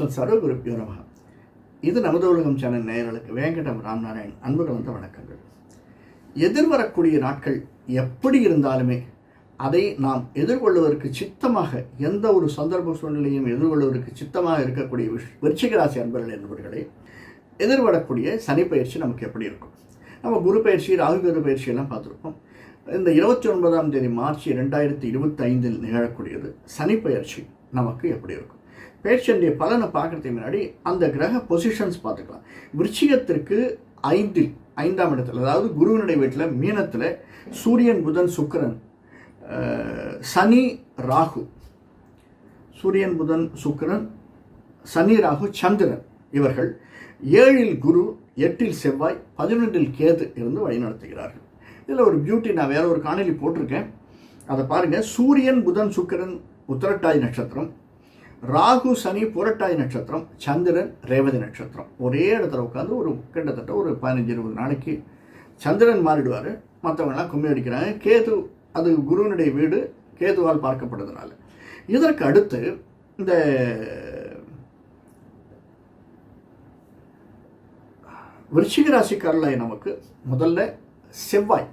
நமஸ்காரம் அஸ்மத் சர்வகுருப்பியோ இது நமது உலகம் சேனல் நேயர்களுக்கு வேங்கடம் ராம்நாராயண் அன்பு கலந்த வணக்கங்கள். எதிர்வரக்கூடிய நாட்கள் எப்படி இருந்தாலுமே அதை நாம் எதிர்கொள்வதற்கு சித்தமாக எந்த ஒரு சந்தர்ப்ப சூழ்நிலையும் எதிர்கொள்வதற்கு சித்தமாக இருக்கக்கூடிய விஷ் விருச்சிக அன்பர்கள் என்பவர்களே எதிர்வரக்கூடிய சனி பயிற்சி நமக்கு எப்படி இருக்கும்? நம்ம குரு பயிற்சி ராகு குரு பயிற்சி எல்லாம் பார்த்துருப்போம். இந்த இருபத்தி ஒன்பதாம் தேதி மார்ச் ரெண்டாயிரத்தி இருபத்தி ஐந்தில் நிகழக்கூடியது சனி பயிற்சி நமக்கு எப்படி இருக்கும்? பயிற்சியுடைய பலனை பார்க்கறதுக்கு முன்னாடி அந்த கிரக பொசிஷன்ஸ் பார்த்துக்கலாம். விருச்சிகத்திற்கு ஐந்தில் ஐந்தாம் இடத்துல அதாவது குருவினுடைய வீட்டில் மீனத்தில் சூரியன் புதன் சுக்கரன் சனி ராகு. சூரியன் புதன் சுக்கிரன் சனி ராகு சந்திரன் இவர்கள் ஏழில் குரு எட்டில் செவ்வாய் பதினொன்றில் கேது இருந்து வழிநடத்துகிறார்கள். இதில் ஒரு பியூட்டி நான் வேற ஒரு காணொலி போட்டிருக்கேன். அதை பாருங்கள் சூரியன் புதன் சுக்கரன் உத்தரட்டாய் நட்சத்திரம் ராகு சனி புரட்டாய் நட்சத்திரம் சந்திரன் ரேவதி நட்சத்திரம். ஒரே இடத்துல உட்காந்து ஒரு கிட்டத்தட்ட ஒரு பதினஞ்சு இருபது நாளைக்கு சந்திரன் மாறிடுவார். மற்றவங்களாம் கும்மி அடிக்கிறாங்க. கேது அது குருவினுடைய வீடு கேதுவால் பார்க்கப்படுறதுனால. இதற்கு அடுத்து இந்த விருச்சிக ராசிக்காரில் நமக்கு முதல்ல செவ்வாய்.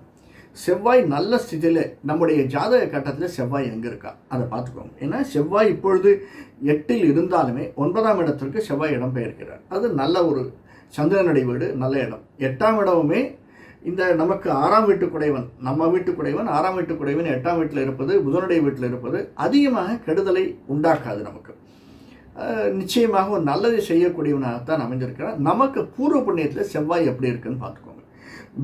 செவ்வாய் நல்ல ஸ்திதியில் நம்முடைய ஜாதக கட்டத்தில் செவ்வாய் எங்கே இருக்கா? அதை பார்த்துக்கோங்க. ஏன்னா செவ்வாய் இப்பொழுது எட்டில் இருந்தாலுமே ஒன்பதாம் இடத்திற்கு செவ்வாய் இடம் பெயர்க்கிறார் அது நல்ல ஒரு சந்திரனுடைய வீடு நல்ல இடம். எட்டாம் இடமுமே இந்த நமக்கு ஆறாம் வீட்டு குடைவன் நம்ம வீட்டு குடைவன் ஆறாம் வீட்டு குடைவன் எட்டாம் வீட்டில் இருப்பது புதனுடைய வீட்டில் இருப்பது அதிகமாக கெடுதலை உண்டாக்காது நமக்கு. நிச்சயமாக ஒரு நல்லதை செய்யக்கூடியவனாகத்தான் அமைஞ்சிருக்கிறான் நமக்கு பூர்வ புண்ணியத்தில் செவ்வாய் எப்படி இருக்குன்னு பார்த்துக்கோங்க.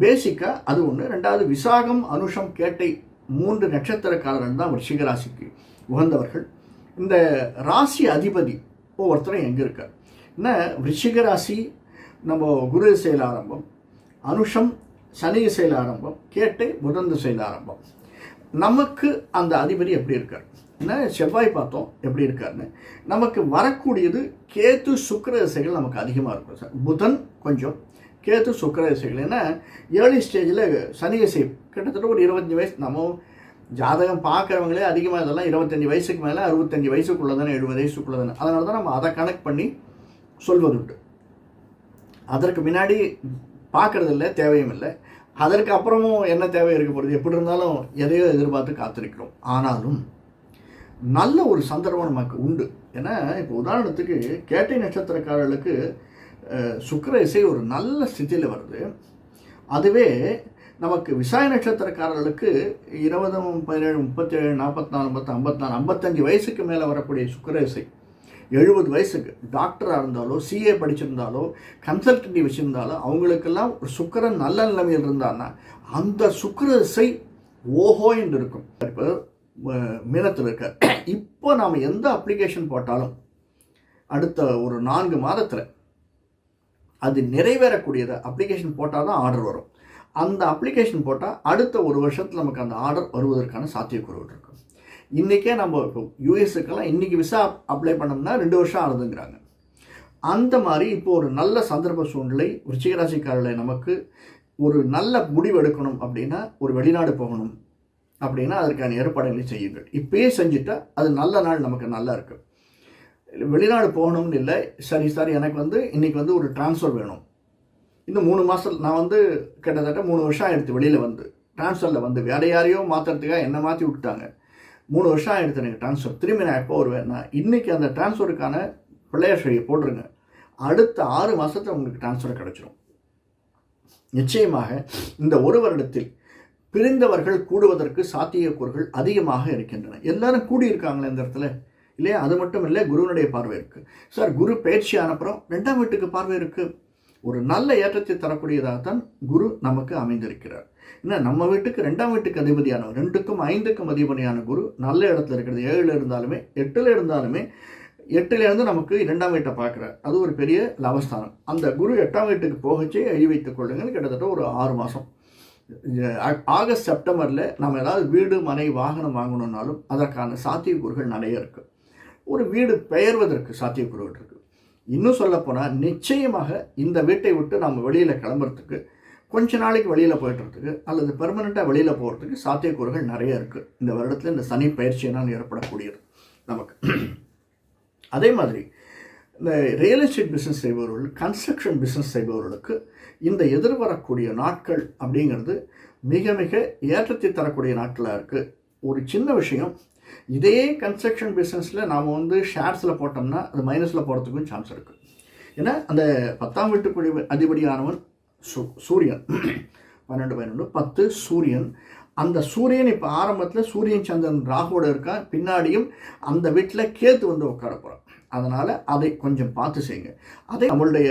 பேசிக்காக அது ஒன்று ரெண்டாவது விசாகம் அனுஷம் கேட்டை மூன்று நட்சத்திரக்காரர்கள் தான் விருச்சிக ராசிக்கு உகந்தவர்கள். இந்த ராசி அதிபதி ஒவ்வொருத்தரும் எங்கே இருக்கார்? என்ன விருச்சிக ராசி நம்ம குரு செயல் ஆரம்பம் அனுஷம் சனி செயல் ஆரம்பம் கேட்டை புதந்து செயல் ஆரம்பம். நமக்கு அந்த அதிபதி எப்படி இருக்கார்? என்ன செவ்வாய் பார்த்தோம் எப்படி இருக்காருன்னு. நமக்கு வரக்கூடியது கேத்து சுக்கர திசைகள் நமக்கு அதிகமாக இருக்கும் சார். புதன் கொஞ்சம் கேத்து சுக்கர திசைகள் ஏன்னா ஏர்லி ஸ்டேஜில் சனி திசை. கிட்டத்தட்ட ஒரு இருபத்தஞ்சி வயசு. நம்ம ஜாதகம் பார்க்குறவங்களே அதிகமாக இதெல்லாம் இருபத்தஞ்சி வயசுக்கு மேலே அறுபத்தஞ்சி வயசுக்குள்ளே தானே எழுபது வயசுக்குள்ளே தானே. அதனால தான் நம்ம அதை கனெக்ட் பண்ணி சொல்வதுண்டு அதற்கு முன்னாடி பார்க்குறதில்ல இல்லை தேவையும் இல்லை. அதற்கு அப்புறமும் என்ன தேவை இருக்க போகிறது எப்படி இருந்தாலும் எதையோ எதிர்பார்த்து காத்திருக்கிறோம். ஆனாலும் நல்ல ஒரு சந்தர்ப்பம் நமக்கு உண்டு. ஏன்னா இப்போ உதாரணத்துக்கு கேட்டை நட்சத்திரக்காரர்களுக்கு சுக்கர இசை ஒரு நல்ல ஸ்திதியில் வருது. அதுவே நமக்கு விசாய நட்சத்திரக்காரர்களுக்கு இருபது பதினேழு முப்பத்தேழு நாற்பத்தி நாலு ஐம்பத்தி ஐம்பத்தி நாலு ஐம்பத்தஞ்சு வயசுக்கு மேலே வரக்கூடிய சுக்கர இசை. எழுபது வயசுக்கு டாக்டராக இருந்தாலோ சிஏ படிச்சிருந்தாலோ கன்சல்டன்டி வச்சுருந்தாலோ அவங்களுக்கெல்லாம் ஒரு சுக்கரன் நல்ல நிலைமையில் இருந்தான்னா அந்த சுக்கர இசை ஓஹோ என்று இருக்கும். இப்போ மீனத்தில் இருக்கார். இப்போ நாம் எந்த அப்ளிகேஷன் போட்டாலும் அடுத்த ஒரு நான்கு மாதத்தில் அது நிறைவேறக்கூடியதை. அப்ளிகேஷன் போட்டால் தான் ஆர்டர் வரும். அந்த அப்ளிகேஷன் போட்டால் அடுத்த ஒரு வருஷத்தில் நமக்கு அந்த ஆர்டர் வருவதற்கான சாத்தியக்கூறுகள் இருக்கும். இன்றைக்கே நம்ம இப்போ யூஎஸ்க்கெல்லாம் இன்றைக்கி விசா அப்ளை பண்ணோம்னா ரெண்டு வருஷம் ஆகுதுங்கிறாங்க அந்த மாதிரி இப்போ ஒரு நல்ல சந்தர்ப்ப சூழ்நிலை விருச்சிகராசிக்காரில் நமக்கு ஒரு நல்ல முடிவு எடுக்கணும் அப்படின்னா ஒரு வெளிநாடு போகணும் அப்படின்னா அதற்கான ஏற்பாடுகளை செய்யுங்கள். இப்பயே செஞ்சுட்டா அது நல்ல நாள் நமக்கு நல்லா இருக்குது வெளிநாடு போகணும்னு இல்லை. சரி சார் எனக்கு வந்து இன்றைக்கி வந்து ஒரு ட்ரான்ஸ்ஃபர் வேணும். இன்னும் மூணு மாதம் நான் வந்து கிட்டத்தட்ட மூணு வருஷம் ஆயிடுத்து வெளியில் வந்து. ட்ரான்ஸ்ஃபரில் வந்து வேற யாரையோ மாற்றுறதுக்காக என்னை மாற்றி விட்டாங்க மூணு வருஷம் ஆகிடுது எனக்கு ட்ரான்ஸ்ஃபர் திரும்பி நான் எப்போ வருவேன்னா இன்றைக்கி அந்த ட்ரான்ஸ்ஃபருக்கான பிள்ளையார் வழியை போட்டுருங்க. அடுத்த ஆறு மாதத்தில் உங்களுக்கு ட்ரான்ஸ்ஃபர் கிடச்சிரும். நிச்சயமாக இந்த ஒரு வருடத்தில் பிரிந்தவர்கள் கூடுவதற்கு சாத்தியக்கூறுகள் அதிகமாக இருக்கின்றன. எல்லாரும் கூடியிருக்காங்களே இந்த இடத்துல. இல்லையா? அது மட்டும் இல்லை குருவினுடைய பார்வை இருக்குது சார் குரு பயிற்சி அனுப்புகிறோம் ரெண்டாம் வீட்டுக்கு பார்வை இருக்குது ஒரு நல்ல ஏற்றத்தை தரக்கூடியதாகத்தான் குரு நமக்கு அமைந்திருக்கிறார். என்ன நம்ம வீட்டுக்கு ரெண்டாம் வீட்டுக்கு அதிபதியானவர் ரெண்டுக்கும் ஐந்துக்கும் அதிபதியான குரு நல்ல இடத்துல இருக்கிறது. ஏழில் இருந்தாலுமே எட்டில் இருந்தாலுமே எட்டுலேருந்து நமக்கு இரண்டாம் வீட்டை பார்க்குறார். அது ஒரு பெரிய லவஸ்தானம் அந்த குரு எட்டாம் வீட்டுக்கு போகச்சே எழுதி வைத்துக் கொள்ளுங்கன்னு கிட்டத்தட்ட ஒரு ஆறு மாதம் ஆகஸ்ட் செப்டம்பரில் நம்ம ஏதாவது வீடு மனை வாகனம் வாங்கணுன்னாலும் அதற்கான சாத்தியக்கூறுகள் நிறைய இருக்குது ஒரு வீடு பெயர்வதற்கு சாத்தியக்கூறுகள் இருக்குது இன்னும் சொல்லப்போனால் நிச்சயமாக இந்த வீட்டை விட்டு நம்ம வெளியில் கிளம்புறதுக்கு கொஞ்ச நாளைக்கு வெளியில் போய்ட்டுறதுக்கு அல்லது பெர்மனெண்ட்டாக வெளியில் போகிறதுக்கு சாத்தியக்கூறுகள் நிறைய இருக்குது இந்த வருடத்தில் இந்த சனி பயிற்சியினால் ஏற்படக்கூடியது நமக்கு. அதே மாதிரி இந்த ரியல் எஸ்டேட் பிஸ்னஸ் செய்பவர்கள் கன்ஸ்ட்ரக்ஷன் பிஸ்னஸ் செய்பவர்களுக்கு இந்த எதிர்வரக்கூடிய நாட்கள் அப்படிங்கிறது மிக மிக ஏற்றத்தை தரக்கூடிய நாட்களாக இருக்குது ஒரு சின்ன விஷயம் இதே கன்ஸ்ட்ரக்ஷன் பிஸ்னஸில் நாம் வந்து ஷேர்ஸில் போட்டோம்னா அது மைனஸில் போகிறதுக்கும் சான்ஸ் இருக்குது ஏன்னா அந்த பத்தாம் வீட்டுக்குடி அதிபதியானவன் சூ சூரியன். பன்னெண்டு பதினொன்று பத்து சூரியன். அந்த சூரியன் இப்போ ஆரம்பத்தில் சூரியன் சந்திரன் ராகுவோட இருக்கா பின்னாடியும் அந்த வீட்டில் கேத்து வந்து உட்கார போகிறான் அதனால் அதை கொஞ்சம் பார்த்து செய்யுங்க. அதே நம்மளுடைய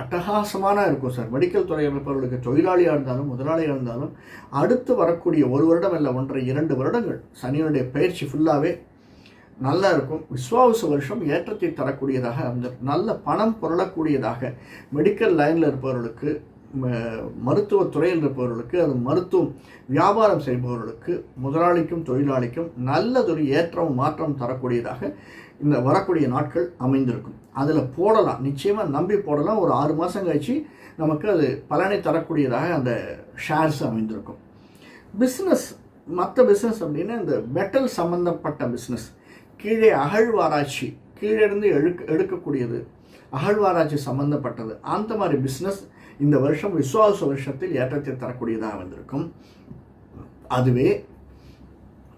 அட்டகாசமான இருக்கும் சார். மெடிக்கல் துறை அமைப்பவர்களுக்கு தொழிலாளியாக இருந்தாலும் முதலாளியாக இருந்தாலும் அடுத்து வரக்கூடிய ஒரு வருடம் இல்லை ஒன்றரை இரண்டு வருடங்கள் சனியனுடைய பயிற்சி ஃபுல்லாகவே நல்லா இருக்கும். விஸ்வாவச வருஷம் ஏற்றத்தை தரக்கூடியதாக அந்த நல்ல பணம் புரளக்கூடியதாக மெடிக்கல் லைனில் இருப்பவர்களுக்கு மருத்துவ துறையில் இருப்பவர்களுக்கு அது மருத்துவம் வியாபாரம் செய்பவர்களுக்கு முதலாளிக்கும் தொழிலாளிக்கும் நல்லதொரு ஏற்றம் மாற்றம் தரக்கூடியதாக இந்த வரக்கூடிய நாட்கள் அமைந்திருக்கும். அதில் போடலாம். நிச்சயமாக நம்பி போடலாம். ஒரு ஆறு மாதம் கழிச்சு நமக்கு அது பலனை தரக்கூடியதாக அந்த ஷேர்ஸ் அமைந்திருக்கும். பிஸ்னஸ் மற்ற பிஸ்னஸ் அப்படின்னா இந்த மெட்டல் சம்மந்தப்பட்ட பிஸ்னஸ் கீழே அகழ்வாராய்ச்சி கீழே இருந்து எழுக்க எடுக்கக்கூடியது. அகழ்வாராய்ச்சி சம்மந்தப்பட்டது அந்த மாதிரி பிஸ்னஸ் இந்த வருஷம் விசுவாச வருஷத்தில் ஏற்றத்தை தரக்கூடியதாக வந்திருக்கும். அதுவே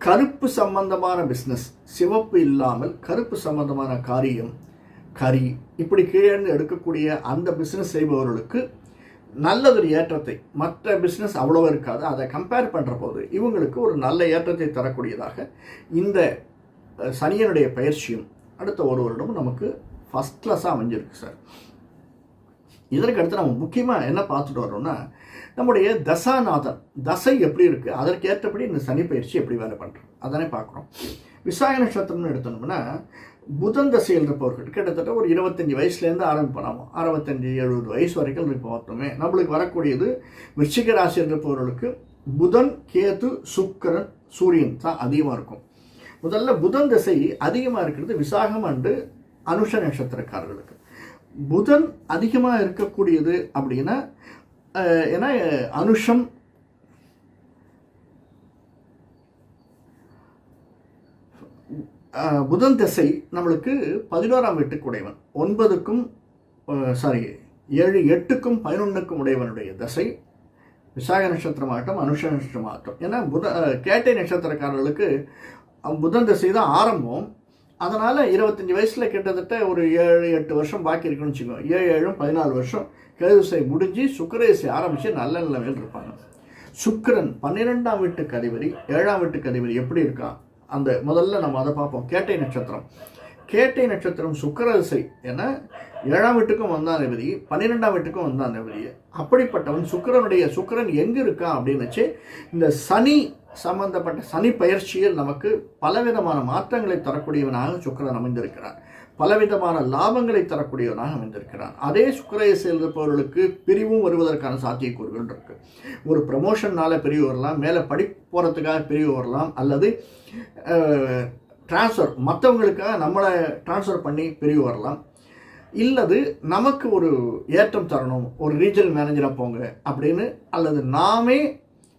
கருப்பு சம்பந்தமான பிஸ்னஸ் சிவப்பு இல்லாமல் கருப்பு சம்பந்தமான காரியம் கறி இப்படி கீழே எடுக்கக்கூடிய அந்த பிஸ்னஸ் செய்பவர்களுக்கு நல்லதொரு ஏற்றத்தை. மற்ற பிஸ்னஸ் அவ்வளோ இருக்காது. அதை கம்பேர் பண்ணுற போது இவங்களுக்கு ஒரு நல்ல ஏற்றத்தை தரக்கூடியதாக இந்த சனியனுடைய பயிற்சியும் அடுத்த ஒரு வருடமும் நமக்கு ஃபஸ்ட் கிளாஸாக அமைஞ்சிருக்கு சார் இதற்கு அடுத்து நம்ம முக்கியமாக என்ன பார்த்துட்டு வரோம்னா நம்முடைய தசாநாதன் தசை எப்படி இருக்குது அதற்கேற்றபடி இந்த சனி பயிற்சி எப்படி வேலை பண்ணுறோம் அதானே பார்க்குறோம். விசாக நட்சத்திரம்னு எடுத்தோம்னா புதன் தசையில் இருப்பவர்கள் கிட்டத்தட்ட ஒரு இருபத்தஞ்சி வயசுலேருந்து ஆரம்பிப்போம் அறுபத்தஞ்சி எழுபது வயசு வரைக்கும் இப்போ பார்த்தோமே நம்மளுக்கு வரக்கூடியது விருச்சிக ராசியில் இருப்பவர்களுக்கு புதன் கேது சுக்கரன் சூரியன் தான் அதிகமாக இருக்கும். முதல்ல புதன் திசை அதிகமாக இருக்கிறது விசாகம் அண்டு அனுஷ நட்சத்திரக்காரர்களுக்கு. புதன் அதிகமாக இருக்கக்கூடியது அப்படின்னா ஏன்னா அனுஷம். புதன் திசை நம்மளுக்கு பதினோராம் வீட்டுக்கு உடையவன் ஒன்பதுக்கும் சாரி ஏழு எட்டுக்கும் பதினொன்றுக்கும் உடையவனுடைய தசை. விசாக நட்சத்திரமாகட்டும் அனுஷ நட்சத்திரமாகட்டும் ஏன்னா புத கேட்டை நட்சத்திரக்காரர்களுக்கு புதன் திசை தான் ஆரம்பம். அதனால் இருபத்தஞ்சி வயசில் கிட்டத்தட்ட ஒரு ஏழு எட்டு வருஷம் பாக்கி இருக்குன்னு வச்சுக்கோங்க ஏழு ஏழும் பதினாலு வருஷம். கேதுசை முடிஞ்சு சுக்கரேசை ஆரம்பித்து நல்ல நிலைமையில் இருப்பாங்க. சுக்கரன் பன்னிரெண்டாம் வீட்டு கதிபதி ஏழாம் வீட்டு கதிபதி எப்படி இருக்கான் அந்த முதல்ல நம்ம அதை பார்ப்போம். கேட்டை நட்சத்திரம். கேட்டை நட்சத்திரம் சுக்கரசை என ஏழாம் வீட்டுக்கும் வந்தான் அதிபதி பன்னிரெண்டாம் வீட்டுக்கும் வந்தான் அதிபதி. அப்படிப்பட்டவன் சுக்கரனுடைய சுக்கரன் எங்கே இருக்கான் அப்படின்னு வச்சு இந்த சனி சம்பந்தப்பட்ட சனி பயிற்சியில் நமக்கு பலவிதமான மாற்றங்களை தரக்கூடியவனாக சுக்கரன் அமைந்திருக்கிறார். பலவிதமான லாபங்களை தரக்கூடியவனாக அமைந்திருக்கிறான். அதே சுக்கரையை இருப்பவர்களுக்கு பிரிவும் வருவதற்கான சாத்தியக்கூறுகள் இருக்கு. ஒரு ப்ரமோஷன்னால பிரிவு வரலாம் மேலே படி போகிறதுக்காக பிரிவு வரலாம் அல்லது டிரான்ஸ்ஃபர் மற்றவங்களுக்காக நம்மளை டிரான்ஸ்ஃபர் பண்ணி பிரிவு வரலாம். இல்லது நமக்கு ஒரு ஏற்றம் தரணும் ஒரு ரீஜனல் மேனேஜராக போங்க அப்படின்னு அல்லது நாமே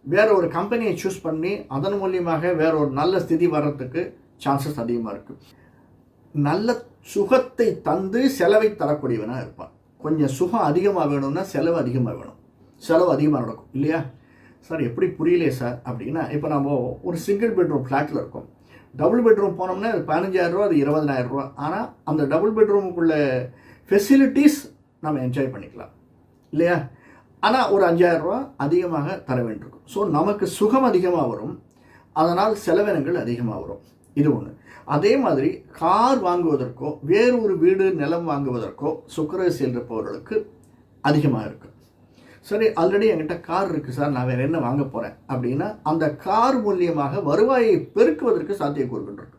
வேற ஒரு கம்பெனியை சூஸ் பண்ணி அதன் மூலியமாக வேற ஒரு நல்ல ஸ்திதி வர்றதுக்கு சான்சஸ் அதிகமாக இருக்குது நல்ல சுகத்தை தந்து செலவை தரக்கூடியவனாக இருப்பான். கொஞ்சம் சுகம் அதிகமாக வேணும்னா செலவு அதிகமாக வேணும். செலவு அதிகமாக நடக்கும். இல்லையா? சார் எப்படி புரியலையே சார் அப்படின்னா இப்போ நம்ம ஒரு சிங்கிள் பெட்ரூம் ஃப்ளாட்டில் இருக்கோம். டபுள் பெட்ரூம் போனோம்னா அது பதினஞ்சாயிரரூவா அது இருபதனாயிரரூவா ஆனால் அந்த டபுள் பெட்ரூமுக்குள்ள ஃபெசிலிட்டிஸ் நம்ம என்ஜாய் பண்ணிக்கலாம். இல்லையா? ஆனால் ஒரு அஞ்சாயிரரூவா அதிகமாக தர வேண்டியிருக்கும். ஸோ நமக்கு சுகம் அதிகமாக வரும். அதனால் செலவினங்கள் அதிகமாக வரும். இது ஒன்று அதே மாதிரி கார் வாங்குவதற்கோ வேறு ஒரு வீடு நிலம் வாங்குவதற்கோ சுக்கரசி என்றப்பவர்களுக்கு அதிகமாக இருக்கும் சரி ஆல்ரெடி என்கிட்ட கார் இருக்குது சார் நான் வேறு என்ன வாங்க போகிறேன் அப்படின்னா அந்த கார் மூலியமாக வருவாயை பெருக்குவதற்கு சாத்தியக்கூறுகள் இருக்கு.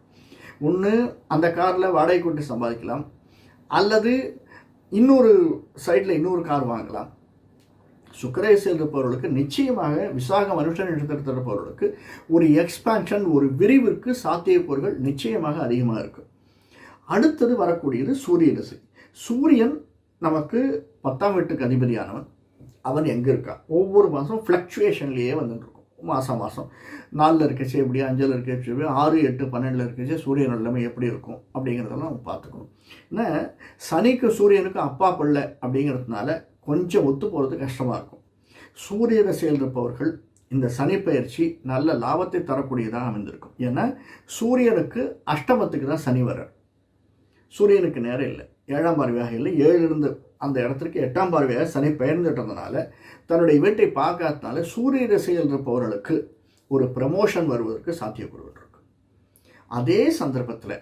ஒன்று அந்த காரில் வாடகை கொண்டு சம்பாதிக்கலாம். அல்லது இன்னொரு சைடில் இன்னொரு கார் வாங்கலாம். சுக்கரேசில் இருப்பவர்களுக்கு நிச்சயமாக விசாகம் மனுஷன் நட்சத்திரத்தில் இருப்பவர்களுக்கு ஒரு எக்ஸ்பான்ஷன் ஒரு விரிவிற்கு சாத்தியக்கூறுகள் நிச்சயமாக அதிகமாக இருக்கும். அடுத்தது வரக்கூடியது சூரிய திசை சூரியன் நமக்கு பத்தாம் வீட்டுக்கு அதிபதியானவன். அவன் எங்கே இருக்கான் ஒவ்வொரு மாதம் ஃப்ளக்சுவேஷன்லேயே வந்துட்டு இருக்கும். மாதம் மாதம் நாலில் இருக்கச்சு எப்படி அஞ்சில் இருக்கச்சு எப்படி ஆறு எட்டு பன்னெண்டில் இருக்கச்சு சூரியன் நிலைமை எப்படி இருக்கும் அப்படிங்கிறதெல்லாம் நம்ம பார்த்துக்கணும். ஏன்னா சனிக்கு சூரியனுக்கு அப்பா பிள்ளை அப்படிங்கிறதுனால கொஞ்சம் ஒத்து போகிறது கஷ்டமாக இருக்கும். சூரிய திசையில் இருப்பவர்கள் இந்த சனி பயிற்சி நல்ல லாபத்தை தரக்கூடியதாக அமைந்திருக்கும். ஏன்னா சூரியனுக்கு அஷ்டமத்துக்கு தான் சனி வர்றார். சூரியனுக்கு நேரம் இல்லை. ஏழாம் பார்வையாக இல்லை ஏழு அந்த இடத்திற்கு எட்டாம் பார்வையாக சனி பெயர்ந்துட்டதுனால தன்னுடைய வீட்டை பார்க்காதனால சூரிய திசையில் இருப்பவர்களுக்கு ஒரு ப்ரமோஷன் வருவதற்கு சாத்தியப்படுவதற்கு அதே சந்தர்ப்பத்தில்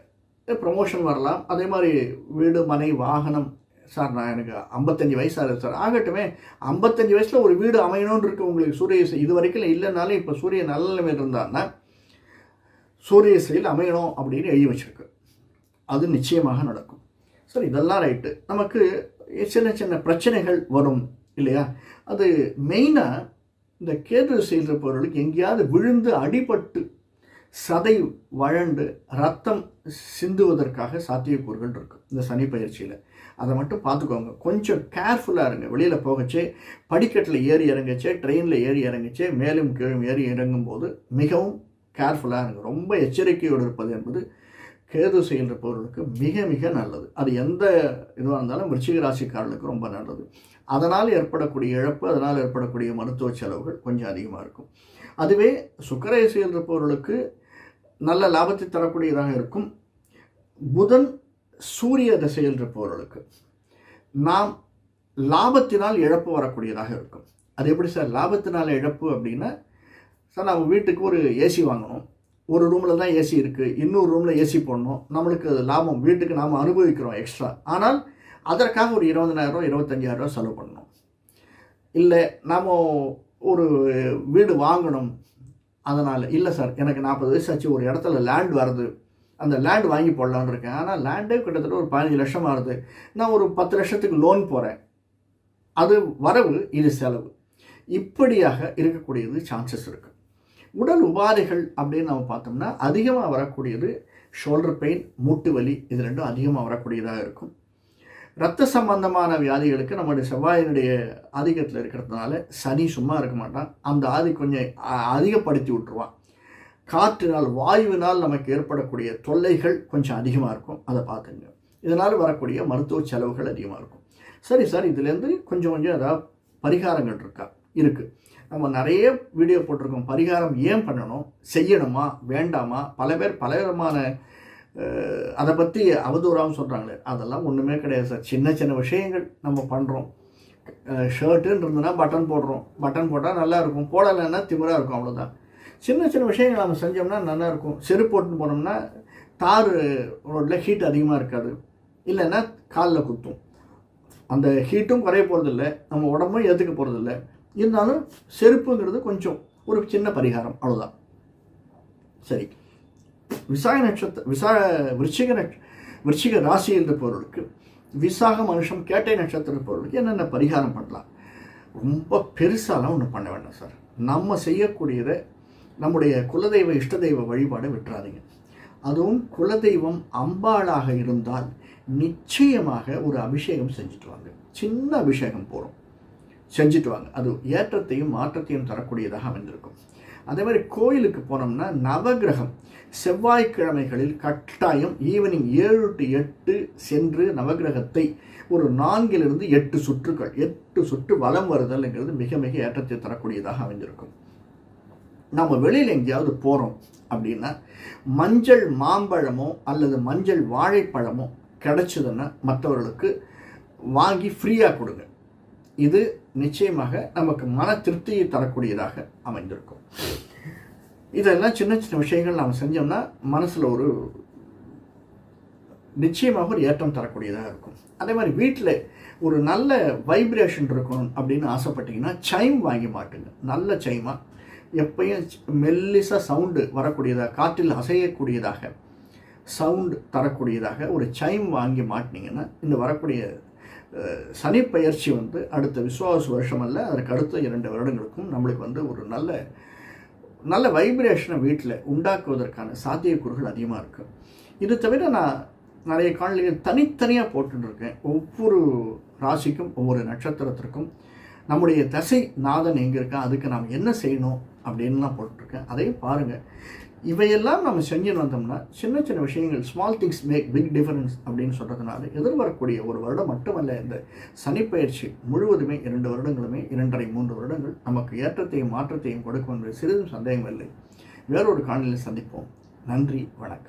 ப்ரமோஷன் வரலாம். அதே மாதிரி வீடு மனை வாகனம் சார் நான் எனக்கு ஐம்பத்தஞ்சு வயசு ஆகுது சார். ஆகட்டுமே ஐம்பத்தஞ்சு வயசில் ஒரு வீடு அமையணும்னு இருக்கு உங்களுக்கு சூரிய இசை. இது வரைக்கும் இல்லைனாலும் இப்போ சூரிய நல்ல நிலைமையில் இருந்தான்னா சூரிய இசையில் அமையணும் அப்படின்னு எழுதி வச்சுருக்கு. அது நிச்சயமாக நடக்கும். சார் இதெல்லாம் ரைட்டு. நமக்கு சின்ன சின்ன பிரச்சனைகள் வரும் இல்லையா? அது மெயினாக இந்த கேது செய்கிற பொருளுக்கு எங்கேயாவது விழுந்து அடிபட்டு சதை வழண்டு ரத்தம் சிந்துவதற்காக சாத்தியக்கூறுகள் இருக்கும் இந்த சனி பயிற்சியில். அதை மட்டும் பார்த்துக்கோங்க. கொஞ்சம் கேர்ஃபுல்லாக இருங்க. வெளியில் போகச்சே படிக்கட்டில் ஏறி இறங்கச்சே ட்ரெயினில் ஏறி இறங்கச்சே மேலும் கீழும் ஏறி இறங்கும்போது மிகவும் கேர்ஃபுல்லாக இருங்க. ரொம்ப எச்சரிக்கையோடு இருப்பது என்பது கேது செய்கின்றவர்களுக்கு மிக மிக நல்லது. அது எந்த இதுவாக இருந்தாலும் விருச்சிக ராசிக்காரர்களுக்கு ரொம்ப நல்லது. அதனால் ஏற்படக்கூடிய இழப்பு அதனால் ஏற்படக்கூடிய மருத்துவ செலவுகள் கொஞ்சம் அதிகமாக இருக்கும். அதுவே சுக்கரை செய்கின்றவர்களுக்கு நல்ல லாபத்தை தரக்கூடியதாக இருக்கும். புதன் சூரிய திசையில் இருப்பவர்களுக்கு நாம் லாபத்தினால் இழப்பு வரக்கூடியதாக இருக்கும். அது எப்படி சார்? லாபத்தினால் இழப்பு அப்படின்னா சார் நம்ம வீட்டுக்கு ஒரு ஏசி வாங்கணும். ஒரு ரூமில் தான் ஏசி இருக்குது இன்னொரு ரூமில் ஏசி போடணும். நம்மளுக்கு அது லாபம். வீட்டுக்கு நாம் அனுபவிக்கிறோம் எக்ஸ்ட்ரா ஆனால் அதற்காக ஒரு இருபதனாயிரம் இருபத்தஞ்சாயிரம் செலவு பண்ணணும். இல்லை நாம் ஒரு வீடு வாங்கணும். அதனால் இல்லை சார் எனக்கு நாற்பது வயசு ஆச்சு ஒரு இடத்துல லேண்ட் வருது. அந்த லேண்ட் வாங்கி போடலான்னு இருக்கேன். ஆனால் லேண்டே கிட்டத்தட்ட ஒரு பதினஞ்சு லட்சம் ஆகுது நான் ஒரு பத்து லட்சத்துக்கு லோன் போகிறேன் அது வரவு இது செலவு. இப்படியாக இருக்கக்கூடியது சான்சஸ் இருக்குது உடல் உபாதைகள் அப்படின்னு நம்ம பார்த்தோம்னா அதிகமாக வரக்கூடியது ஷோல்டர் பெயின் மூட்டு வலி இது ரெண்டும் அதிகமாக வரக்கூடியதாக இருக்கும். ரத்த சம்பந்தமான வியாதிகளுக்கு நம்முடைய செவ்வாயினுடைய ஆதிக்கத்தில் இருக்கிறதுனால சனி சும்மா இருக்க மாட்டான். அந்த ஆதி கொஞ்சம் அதிகப்படுத்தி விட்டுருவான். காற்றினால் வாயுவினால் நமக்கு ஏற்படக்கூடிய தொல்லைகள் கொஞ்சம் அதிகமாக இருக்கும். அதை பார்த்துங்க. இதனால் வரக்கூடிய மருத்துவ செலவுகள் அதிகமாக இருக்கும். சரி சார் இதுலேருந்து கொஞ்சம் கொஞ்சம் ஏதாவது பரிகாரங்கள் இருக்கா? இருக்குது நம்ம நிறைய வீடியோ போட்டிருக்கோம். பரிகாரம் ஏன் பண்ணணும்? செய்யணுமா? வேண்டாமா? பல பேர் பல விதமான அதை பற்றி அவதூறாகவும் சொல்கிறாங்களே அதெல்லாம் ஒன்றுமே கிடையாது சார். சின்ன சின்ன விஷயங்கள் நம்ம பண்ணுறோம் ஷர்ட்டுன்னு இருந்ததுன்னா பட்டன் போடுறோம். பட்டன் போட்டால் நல்லாயிருக்கும். போடலைன்னா திமிராக இருக்கும் அவ்வளோதான் சின்ன சின்ன விஷயங்கள் நம்ம செஞ்சோம்னா நல்லா இருக்கும் செருப்பு போட்டுன்னு போனோம்னா தார் ரோட்டில் ஹீட் அதிகமாக இருக்காது. இல்லைன்னா காலில் குத்தும். அந்த ஹீட்டும் குறைய போகிறதில்ல நம்ம உடம்பும் ஏற்றுக்க போகிறதில்ல இருந்தாலும் செருப்புங்கிறது கொஞ்சம் ஒரு சின்ன பரிகாரம். அவ்வளோதான் சரி. விசாக நட்சத்திர விசா விருச்சிக நட் விருச்சிக என்ற பொருளுக்கு விசாக மனுஷம் கேட்டை நட்சத்திர பொருளுக்கு என்னென்ன பரிகாரம் பண்ணலாம்? ரொம்ப பெருசாலாம் ஒன்று பண்ண வேண்டாம் சார். நம்ம செய்யக்கூடியதை நம்முடைய குலதெய்வ இஷ்ட தெய்வ வழிபாடை விட்டுறாதீங்க. அதுவும் குலதெய்வம் அம்பாளாக இருந்தால் நிச்சயமாக ஒரு அபிஷேகம் செஞ்சுட்டு வாங்க. சின்ன அபிஷேகம் போகிறோம் செஞ்சுட்டு வாங்க. அது ஏற்றத்தையும் மாற்றத்தையும் தரக்கூடியதாக அமைந்திருக்கும். அதே மாதிரி கோயிலுக்கு போனோம்னா நவகிரகம். செவ்வாய்க்கிழமைகளில் கட்டாயம் ஈவினிங் ஏழு டு எட்டு சென்று நவகிரகத்தை ஒரு நான்கிலிருந்து எட்டு சுற்றுகள் எட்டு சுற்று வலம் வருதல்ங்கிறது மிக மிக ஏற்றத்தை தரக்கூடியதாக அமைஞ்சிருக்கும் நம்ம வெளியில் எங்கேயாவது போகிறோம் அப்படின்னா மஞ்சள் மாம்பழமோ அல்லது மஞ்சள் வாழைப்பழமோ கிடச்சிதுன்னா மற்றவர்களுக்கு வாங்கி ஃப்ரீயாக கொடுங்க. இது நிச்சயமாக நமக்கு மன திருப்தியை தரக்கூடியதாக அமைந்திருக்கும். இதெல்லாம் சின்ன சின்ன விஷயங்கள் நாம் செஞ்சோம்னா மனசில் ஒரு நிச்சயமாக ஒரு ஏற்றம் தரக்கூடியதாக இருக்கும். அதே மாதிரி வீட்டில் ஒரு நல்ல வைப்ரேஷன் இருக்கணும் அப்படின்னு ஆசைப்பட்டீங்கன்னா சைம் வாங்கி மாட்டுங்க. நல்ல சைமாக எப்பயும் மெல்லிசாக சவுண்டு வரக்கூடியதாக காற்றில் அசையக்கூடியதாக சவுண்டு தரக்கூடியதாக ஒரு சைம் வாங்கி மாட்டினீங்கன்னா இந்த வரக்கூடிய சனி பயிற்சி வந்து அடுத்த விஸ்வாச வருஷம் அல்ல அதற்கு அடுத்த இரண்டு வருடங்களுக்கும் நம்மளுக்கு வந்து ஒரு நல்ல நல்ல வைப்ரேஷனை வீட்டில் உண்டாக்குவதற்கான சாத்தியக்கூறுகள் அதிகமாக இருக்குது இது தவிர நான் நிறைய காணொலிகள் தனித்தனியாக போட்டுருக்கேன் ஒவ்வொரு ராசிக்கும் ஒவ்வொரு நட்சத்திரத்திற்கும் நம்முடைய தசை நாதன் எங்கே இருக்கா அதுக்கு நாம் என்ன செய்யணும் அப்படின்லாம் போட்டிருக்கேன் அதையும் பாருங்கள் இவையெல்லாம் நம்ம செஞ்சுன்னு வந்தோம்னா சின்ன சின்ன விஷயங்கள் small things make big difference அப்படின்னு சொல்கிறதுனால எதிர்வரக்கூடிய ஒரு வருடம் மட்டுமல்ல இந்த சனிப்பயிற்சி முழுவதுமே இரண்டு வருடங்களுமே இரண்டரை மூன்று வருடங்கள் நமக்கு ஏற்றத்தையும் மாற்றத்தையும் கொடுக்கும் என்று சிறிதும் சந்தேகம் இல்லை வேறொரு காணொலியில் சந்திப்போம். நன்றி வணக்கம்.